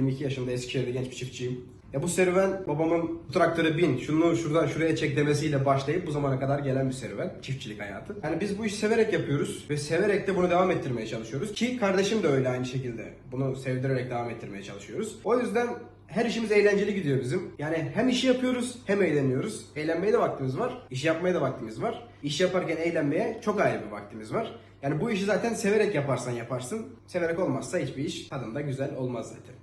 22 yaşında Eskişehir'de genç bir çiftçiyim. Ya bu serüven babamın bu traktöre bin, şunu şuradan şuraya çek demesiyle başlayıp bu zamana kadar gelen bir serüven. Çiftçilik hayatı. Yani biz bu işi severek yapıyoruz ve severek de bunu devam ettirmeye çalışıyoruz. Ki kardeşim de öyle aynı şekilde. Bunu sevdirerek devam ettirmeye çalışıyoruz. O yüzden her işimiz eğlenceli gidiyor bizim. Yani hem işi yapıyoruz hem eğleniyoruz. Eğlenmeye de vaktimiz var. iş yapmaya da vaktimiz var. İş yaparken eğlenmeye çok ayrı bir vaktimiz var. Yani bu işi zaten severek yaparsan yaparsın. Severek olmazsa hiçbir iş tadında güzel olmaz zaten.